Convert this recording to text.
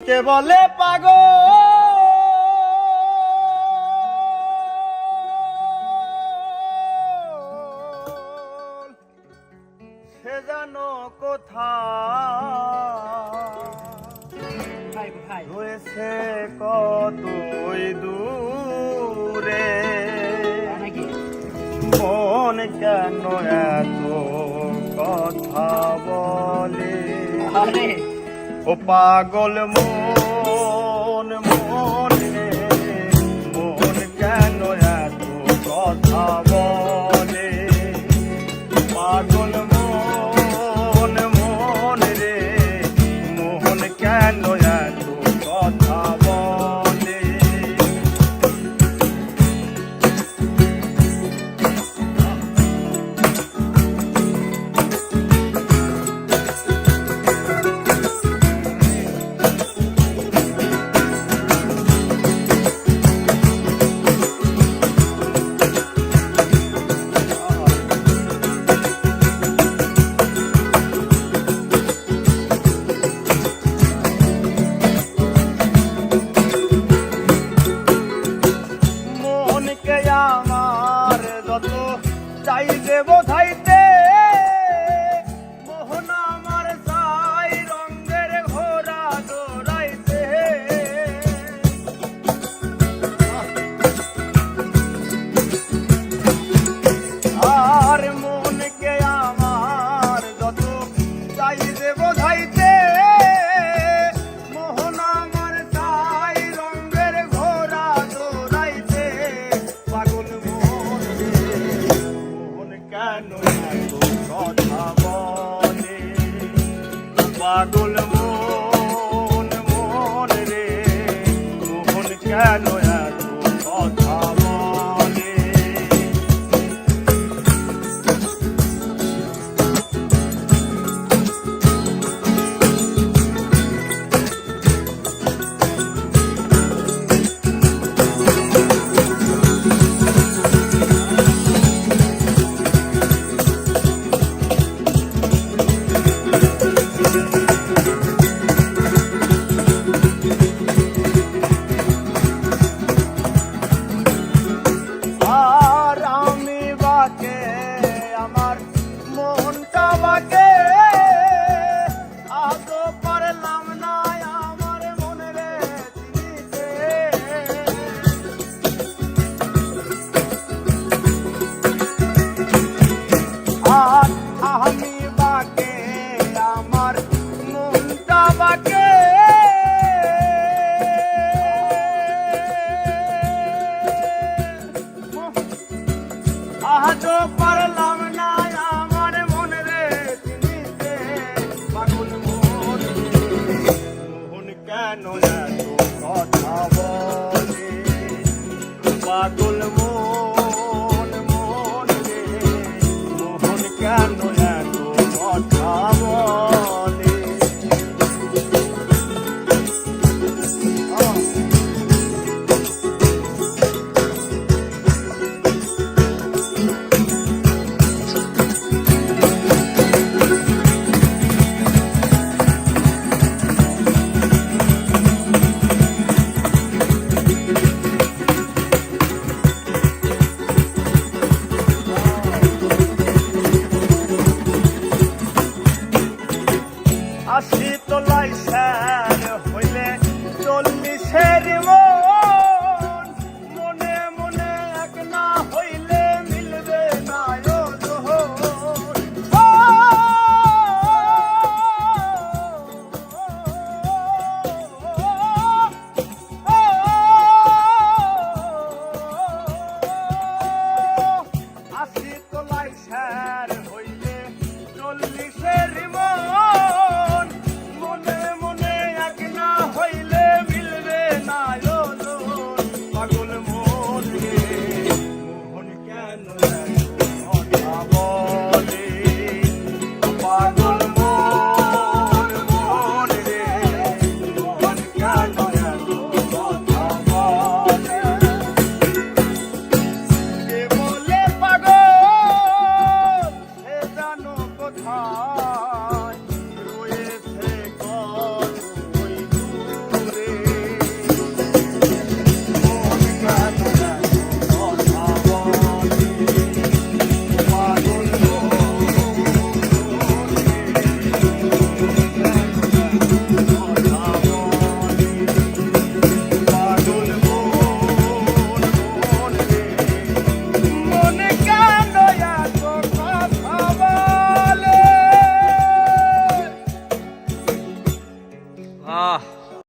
কে বলে পাগল? সে জানো কোথা রয়েছে কতই দূরে? মন কেন এত কথা বলে? ও পাগল মন চাই যে বোঝাইতে। পাগল মন মন রে মোহন কেন আজও পারলাম না আমার মনে রে চিনিতে পাগল মন, মোহন কেন এত কথা বলে? পাগল মন মন রে, মোহন কেন এত কথা বলে? Pasito Lais.